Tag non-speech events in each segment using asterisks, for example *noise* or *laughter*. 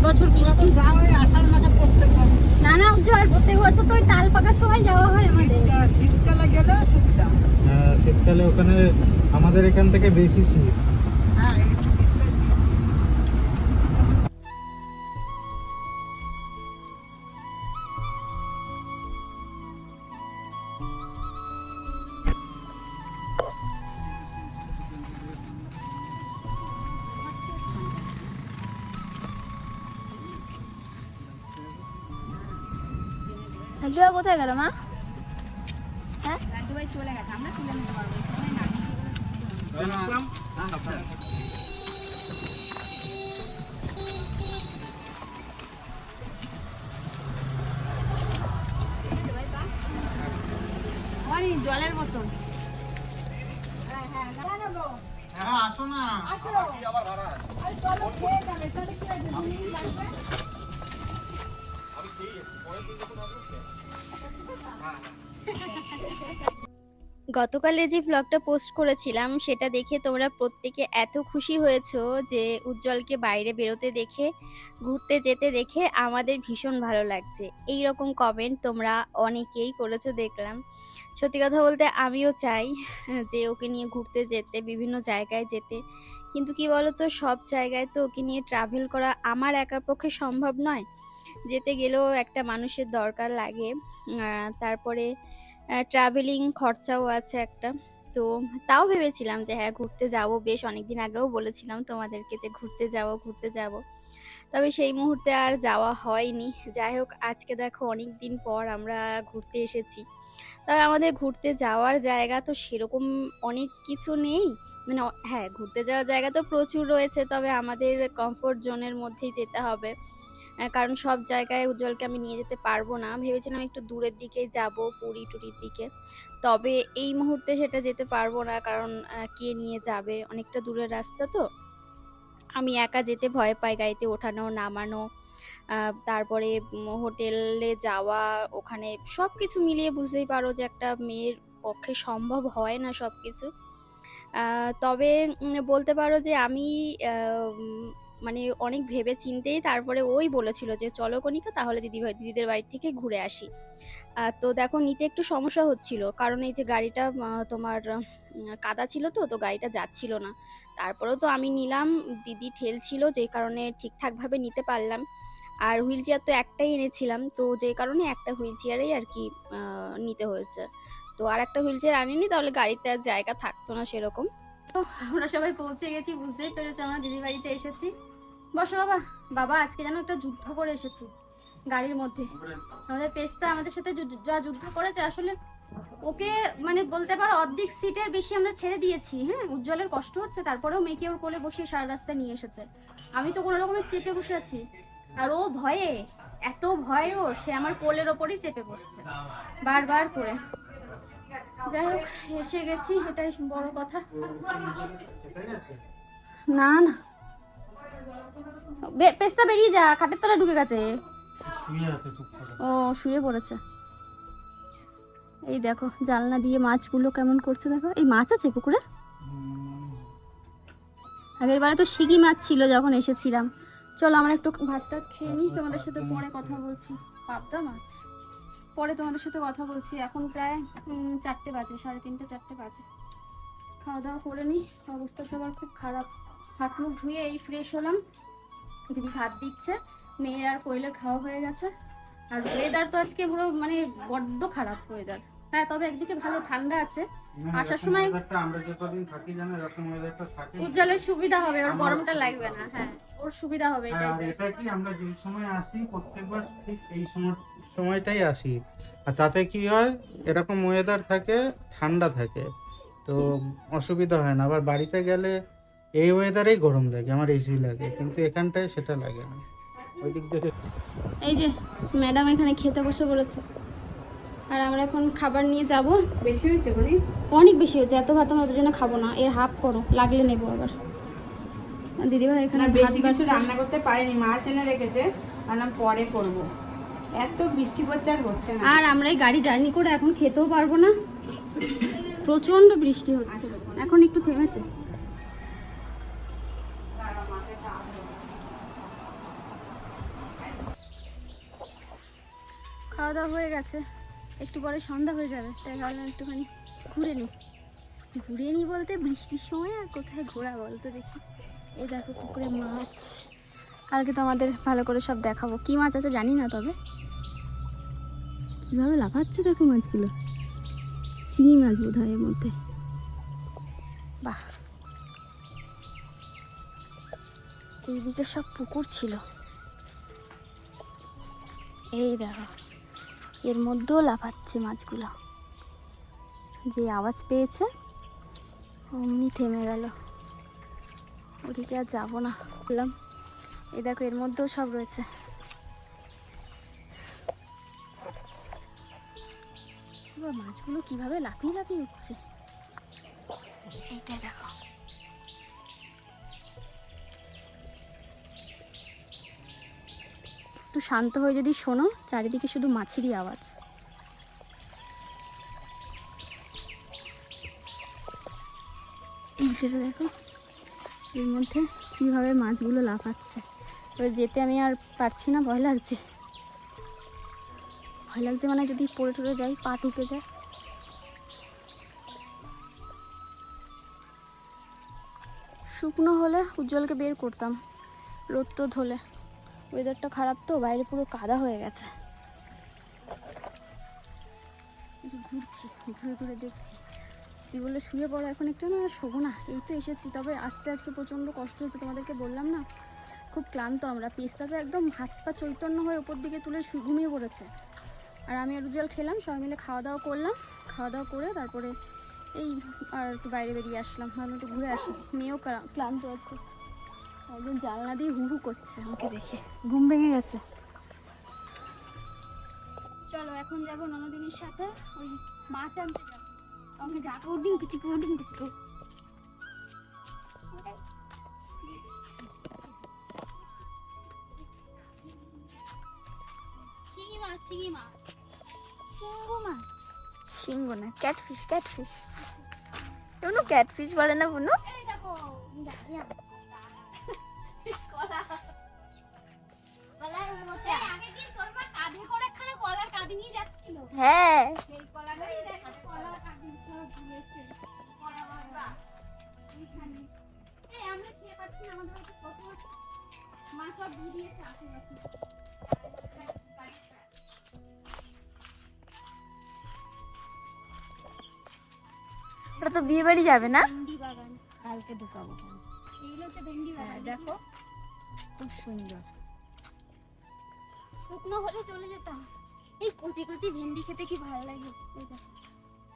এবছর বৃষ্টি। নানা উজ্জ্বল প্রত্যেক বছর তো ওই তাল পাকার সময় যাওয়া হয় আমাদের। শীতকালে গেলে সুবিধা হ্যাঁ, শীতকালে ওখানে আমাদের এখান থেকে বেশি শীত। লাড্ডুয়া কোথায় গেল মা? হ্যাঁ? আমারই জলের মতন হ্যাঁ আসো না গতকালে যে ভ্লগটা পোস্ট করেছিলাম, সেটা দেখে তোমরা প্রত্যেকে এত খুশি হয়েছো যে উজ্জ্বলকে বাইরে বেরোতে দেখে, ঘুরতে যেতে দেখে আমাদের ভীষণ ভালো লাগছে। এই রকম কমেন্ট তোমরা অনেকেই করেছ দেখলাম। সত্যি কথা বলতে আমিও চাই যে ওকে নিয়ে ঘুরতে যেতে, বিভিন্ন জায়গায় যেতে। কিন্তু কি বলতো, সব জায়গায় তো ওকে নিয়ে ট্রাভেল করা আমার একার পক্ষে সম্ভব নয়। যেতে গেলেও একটা মানুষের দরকার লাগে। তারপরে ট্রাভেলিং খরচাও আছে একটা। তো তাও ভেবেছিলাম যে হ্যাঁ ঘুরতে যাব। বেশ অনেকদিন আগেও বলেছিলাম তোমাদেরকে যে ঘুরতে যাব ঘুরতে যাব। তবে সেই মুহূর্তে আর যাওয়া হয়নি। যাই হোক, আজকে দেখো অনেক দিন পর আমরা ঘুরতে এসেছি। তবে আমাদের ঘুরতে যাওয়ার জায়গা তো সেরকম অনেক কিছু নেই। মানে হ্যাঁ ঘুরতে যাওয়ার জায়গা তো প্রচুর রয়েছে। তবে আমাদের কমফোর্ট জোনের মধ্যেই যেতে হবে। কারণ সব জায়গায় উজ্জ্বলকে আমি নিয়ে যেতে পারব না। ভেবেছিলাম একটু দূরের দিকেই যাব, পুরী টুরির দিকে। তবে এই মুহূর্তে সেটা যেতে পারব না কারণ কে নিয়ে যাবে? অনেকটা দূরের রাস্তা তো। আমি একা যেতে ভয় পাই গাড়িতে ওঠানো, নামানো তারপরে হোটেলে যাওয়া, ওখানে সব কিছু মিলিয়ে বুঝতেই পারো যে একটা মেয়ের পক্ষে সম্ভব হয় না সব কিছু তবে বলতে পারো যে আমি মানে অনেক ভেবে চিন্তেই তারপরে ওই বলেছিল যে, চলো কণিকা, তাহলে দিদি দিদিদের বাড়ি থেকে ঘুরে আসি। তো দেখো, নিতে একটু সমস্যা হচ্ছিল। কারণ এই যে গাড়িটা তোমার কাদা ছিল তো তো গাড়িটা যাচ্ছিল না। তারপরেও তো আমি নিলাম, দিদি ঠেলছিল যে কারণে ঠিকঠাকভাবে নিতে পারলাম। আর হুইল চেয়ার তো একটাই এনেছিলাম, তো যে কারণে একটা হুইল চেয়ারেই আর কি নিতে হয়েছে। তো আর একটা হুইল চেয়ার আনিনি, তাহলে গাড়িতে আর জায়গা থাকতো না সেরকম। আমরা সবাই পৌঁছে গেছি, বুঝতেই পেরেছ, আমরা দিদি বাড়িতে এসেছি। বসো বাবা বাবা আজকে যেন একটা যুদ্ধ করে এসেছি গাড়ির মধ্যে। আমাদের পেস্তা আমাদের সাথে যু- যুদ্ধ করেছে আসলে ওকে মানে বলতে পারো অর্ধেক সিটের বেশি আমরা ছেড়ে দিয়েছি হ্যাঁ? উজ্জ্বলের কষ্ট হচ্ছে তারপরেও মেয়েকে ওর কোলে বসিয়ে সারা রাস্তা নিয়ে এসেছে। আমি তো কোনো রকমের চেপে বসে আছি। আর ও ভয়ে এত ভয় ও সে আমার কোলের ওপরই চেপে বসছে। বারবার করে। যাই হোক এসে গেছি এটাই বড় কথা। না না। পেস্তা বেরিয়ে যা খাটের তলায় ঢুকে গেছে। ও শুয়ে পড়েছে। এই দেখো জানলা দিয়ে মাছগুলো কেমন করছে দেখো। এই মাছ আছে পুকুরে আগের বারে তো শিগি মাছ ছিল যখন এসেছিলাম। চলো আমরা একটু ভাত টাত খেয়ে নিই তোমাদের সাথে পরে কথা বলছি। পাবদা মাছ। পরে তোমাদের সাথে কথা বলছি এখন প্রায় চারটে বাজে সাড়ে তিনটে চারটে বাজে। খাওয়া দাওয়া করে নিই অবস্থা সবার খুব খারাপ। হাত মুখ ধুয়ে এই ফ্রেশ হলাম। দিদি ভাত দিচ্ছে মেয়ের আর কোয়েলের খাওয়া হয়ে গেছে। আর ওয়েদার তো আজকে পুরো মানে বড্ড খারাপ ওয়েদার হ্যাঁ তবে একদিকে ভালো ঠান্ডা আছে। আসার সময়- আমরা যে কদিন থাকি জানো এরকম weather-টা থাকে। উজ্জ্বলের সুবিধা হবে ওর গরমটা লাগবে না। হ্যাঁ ওর সুবিধা হবে হ্যাঁ, এটাই যে। এটা কি আমরা যে সময় আসি প্রত্যেকবার ঠিক এই সময় সময়টাই আসি। আর তাতে কি হয় এরকম ওয়েদার থাকে ঠান্ডা থাকে তো অসুবিধা হয় না। আবার বাড়িতে গেলে এই ওয়েদারেই গরম লাগে আমার এসি লাগে কিন্তু এখানটায় সেটা লাগে না। ওই দিক থেকে এই যে ম্যাডাম এখানে খেতে বসে পড়েছে আর আমরা এখন খাবার নিয়ে যাব। বেশি হয়েছে অনেক বেশি হয়েছে এত ভাত আমরা দুজনে খাব না এর হাফ করো লাগলে নেব আবার। দিদিভাই এখানে ভাত বেশি কিছু রান্না করতে পারিনি মাছ এনে রেখেছে বললাম পরে করব। এত বৃষ্টি পড়ছে আর হচ্ছে না। আর আমরা এই গাড়ি জার্নি করে এখন খেতেও পারব না। প্রচণ্ড বৃষ্টি হচ্ছে। এখন একটু থেমেছে। খাওয়া দাওয়া হয়ে গেছে। একটু পরে সন্ধ্যা হয়ে যাবে, তাই ভাবলাম একটুখানি ঘুরে নিই ঘুরে নিই বলতে বৃষ্টির সময় আর কোথায় ঘোরা বলতে দেখি। এই দেখো পুকুরে মাছ। কালকে তো আমাদের ভালো করে সব দেখাবো। কি মাছ আছে জানি না তবে। কীভাবে লাফাচ্ছে দেখো মাছগুলো। শিঙি মাছ বোধ হয় এর মধ্যে। বাহ। এইদিকে সব পুকুর ছিল। এই দেখো। এর মধ্যেও লাফাচ্ছে মাছগুলো। যে আওয়াজ পেয়েছে, অমনি থেমে গেল। ওদিকে আর যাব না, বললাম, এ দেখো, এর মধ্যেও সব রয়েছে। মাছগুলো কীভাবে লাফিয়ে লাফিয়ে উঠছে? এইটাই দেখো। শান্ত হয়ে যদি শোনো, চারিদিকে শুধু মাছেরই আওয়াজ। এইটা দেখো, এর মধ্যে কীভাবে মাছগুলো লাফাচ্ছে। এবার যেতে আমি আর পারছি না, ভয় লাগছে। ভয় লাগছে মানে যদি পড়ে টরে যাই, পা ঢুকে যায়। শুকনো হলে উজ্জ্বলকে বের করতাম রোদ টোদ হলে ওয়েদারটা খারাপ তো, বাইরে পুরো কাদা হয়ে গেছে। ঘুরছি, ঘুরে ঘুরে দেখছি। তুই বলে শুয়ে পড়ো এখন একটু না শোবো না, এই তো এসেছি। তবে আসতে আজকে প্রচণ্ড কষ্ট হয়েছে, তোমাদেরকে বললাম না? খুব ক্লান্ত আমরা। পেস্তাটা একদম হাত পা চৈতন্য হয়ে ওপর দিকে তুলে ঘুমিয়ে পড়েছে। আর আমি আর উজ্জ্বল খেলাম, সবাই মিলে খাওয়া দাওয়া করলাম। খাওয়া দাওয়া করে তারপরে এই আর একটু বাইরে বেরিয়ে আসলাম। আমি একটু ঘুরে আসি। মেয়েও ক্লা- ক্লান্ত আছে। একদম জানলা দিয়ে হু হু করছে আমাকে দেখে। ঘুম ভেঙে গেছে। চলো এখন যাব ননদিনীর সাথে। ওই মাছ আনতে যাব। আমাকে যাব ডিম কিছু ডিম কিছু শিঙি মাছ শিঙি মাছ। শিঙ্গু মাছ। শিঙ্গো না ক্যাটফিশ ক্যাটফিশ। বুনু ক্যাটফিশ বলে না বুনু? দেখো আশেপাশে ওটা তো বিয়ে বাড়ি যাবে না? কালকে ঢুকাবো হ্যাঁ দেখো। খুব সুন্দর। শুকনো হলে চলে যেতাম। এই কুচি কুচি ভেন্ডি খেতে কি ভালো লাগে?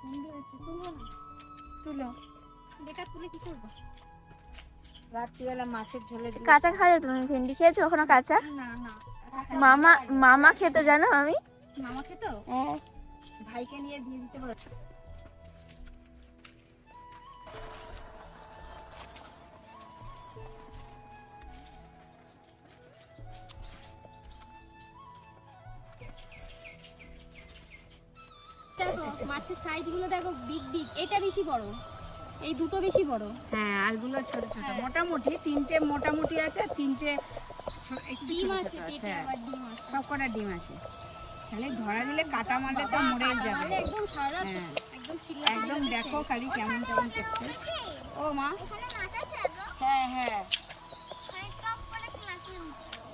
ভেন্ডি হচ্ছে তুলবো না? তুলো। বেকার তুলে কি করব? রাত্রিবেলা মাছের ঝোলে কাঁচা খাওয়া তুমি ভেন্ডি খেয়েছো কখনো কাঁচা? না না মামা মামা খেতে জানো আমি? মামা খেতো? হ্যাঁ। ভাইকে নিয়ে দিয়ে দিতে পারো মাছের সাইজগুলো দেখো বিগ বিগ এটা বেশি বড়। এই দুটো বেশি বড়। হ্যাঁ আরগুলো ছোট ছোট। হ্যাঁ। মোটামুটি তিনটে মোটামুটি আছে আর তিনটে ডিম আছে হ্যাঁ। আবার ডিম আছে। সব কটা ডিম আছে। তাহলে ধরা দিলে কাটা মারলে তো মরে যাবে। তাহলে একদম সারা হ্যাঁ। একদম চিল্লা একদম দেখো খালি কেমন কেমন করছে। ও মা। হ্যাঁ হ্যাঁ।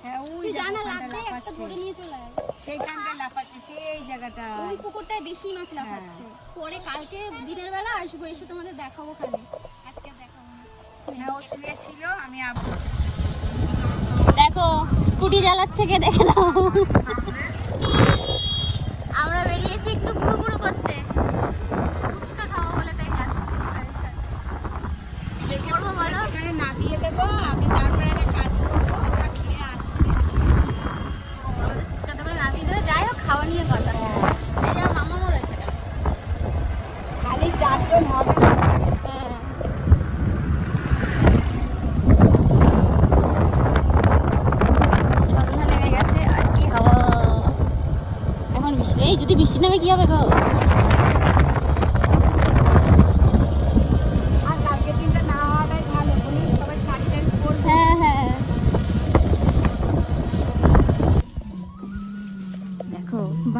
হ্যাঁ ওই তুই দেখো জানা ওখানটা একটা ধরে নিয়ে চলে আয়। সেইখানটা লাফাচ্ছে সেই জায়গাটা। ওই পুকুরটায় বেশি মাছ লাফাচ্ছে। পরে কালকে দিনের বেলা আসব এসে তোমাদের দেখাবো খানে আজকে দেখাবো হ্যাঁ ও শুয়েছিল আমি আবার দেখো স্কুটি চালাচ্ছে কে দেখলাম নাও।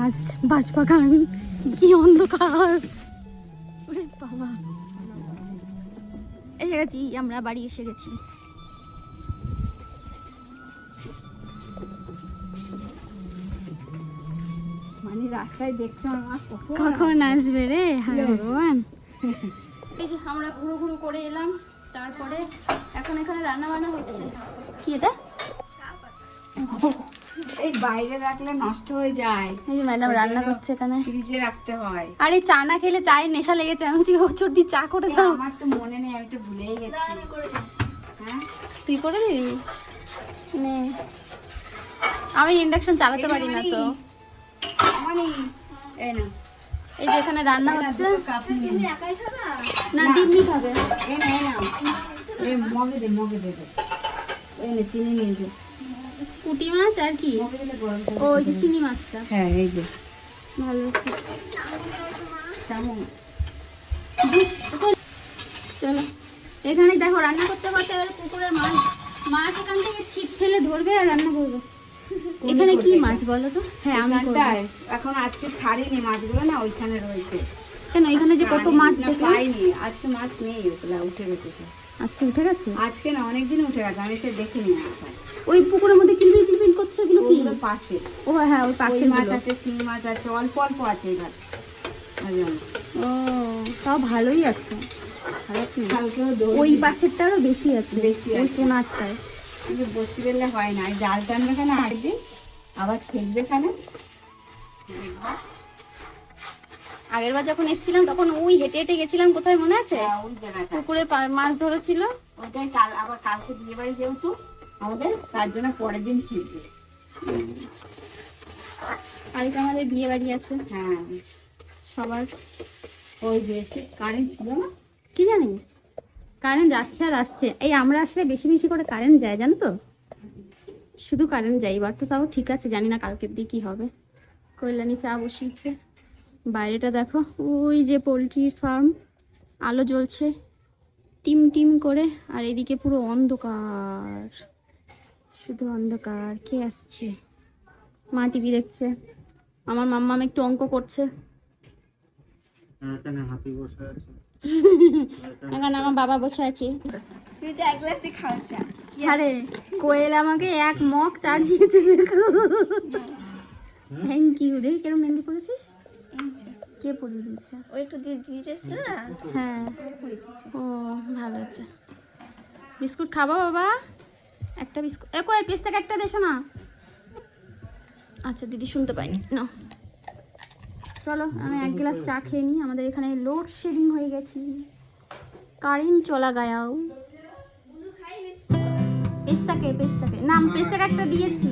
দেখো বাস বাঁশবাগান কি অন্ধকার। ওরে বাবা। এসে গেছি আমরা বাড়ি এসে গেছি। মানে রাস্তায় দেখছ আমার কখন? আসবে রে? হায় ভগবান। আমরা ঘুরু ঘুরু করে এলাম তারপরে এখন এখানে রান্না বান্না হচ্ছে। কি এটা? এই বাইরে রাখলে নষ্ট হয়ে যায়। এই যে ম্যাডাম রান্না করছে এখানে। ফ্রিজে রাখতে হয়। আরে চা না খেলে চায়ের নেশা লেগেছে। আমি বলছি ওচর দিয়ে চা করে দাও। আমার তো মনে নেই আমি তো ভুলেই গেছি। হ্যাঁ? তুই করে দিবি? নে। আমি ইন্ডাকশন চালাতে পারি না তো। মানে এই না এই যে এখানে রান্না হচ্ছে। নে। না। দিদি খাবে। এই না এই না এই মগে দে মগে দে দে। এই না চিনি নিয়ে যে পুঁটি মাছ আর কি? ও ওই যে শিঙি মাছটা। হ্যাঁ এই যে। ভালো চামচ চলো এখানে দেখো রান্না করতে করতে এবার পুকুরের মাছ। মাছ এখান থেকে ছিপ ফেলে ধরবে আর রান্না করবে। এখানে কি মাছ বলো তো? হ্যাঁ আমি। এখন আজকে ছাড়িনি মাছগুলো না ওইখানে রয়েছে। কেন এখানে যে কত মাছ দেখলাম। পাইনি। আজকে মাছ নেই ওগুলা উঠে গেছে। আজকে উঠে গেছে? আজকে না অনেকদিন উঠে গেছে আমি তো দেখিনি ওই পুকুরের মধ্যে কিলবিল কিলবিল করছে এগুলো কি? পাশে। ও হ্যাঁ ওই পাশে মাছ আছে শিঙি মাছ আছে অল্প অল্প আছে এবার ও তাও ভালোই আছে। নেই কালকেও দৌড় বেশি আছে ওই। কোনারটায়। বসতে গেলে হয় না জাল টানবে কেন হাঁটবে আবার ছেড়বে কেন? আগের বার যখন এসেছিলাম তখন ওই হেঁটে হেঁটে গেছিলাম কোথায় মনে আছে? হ্যাঁ, ওই পুকুরে মাছ ধরেছিল। ওইটাই কাল আবার কালকে বিয়ে বাড়ি যেহেতু আমাদের তার জন্য পরের দিন ছিড়বে কালকে আমাদের বিয়ে বাড়ি আছে। হ্যাঁ। সবার। ওই যে কারেন্ট ছিল না? কি জানি? কারেন্ট যাচ্ছে আর আসছে। এই আমরা আসলে বেশি বেশি করে কারেন্ট যায় জানো তো? শুধু কারেন্ট যায়। এবার তো তাও ঠিক আছে জানি না কালকের দিয়ে কি হবে। কল্যাণী চা বসিয়েছে। বাইরেটা দেখো। ওই যে পোলট্রি ফার্ম আলো জ্বলছে। টিম টিম করে আর এদিকে পুরো অন্ধকার। শুধু অন্ধকার কে আসছে? মা টিভি দেখছে। আমার মাম্মাম একটু অঙ্ক করছে। এখানে হাতি বসে আছে। *laughs* এখানে আমার বাবা বসে আছে। আরে কোয়েল আমাকে এক মগ চা দিয়েছে দেখো। থ্যাংক ইউ মেহেন্দি করেছিস। কে পরিয়ে দিয়েছে? ও একটু দিয়ে দিয়ে না? হ্যাঁ। ও ভালো আছে। বিস্কুট খাব বাবা? একটা বিস্কুট। এ কোয়েল পিস থেকে একটা দেশো না? আচ্ছা দিদি শুনতে পাইনি না চলো আমি এক গ্লাস চা খেয়ে নিই। আমাদের এখানে লোড শেডিং হয়ে গেছি। কারেন্ট চলা গায়াও। পেস্তাকে পেস্তাকে না পেস্তাকে একটা দিয়েছি।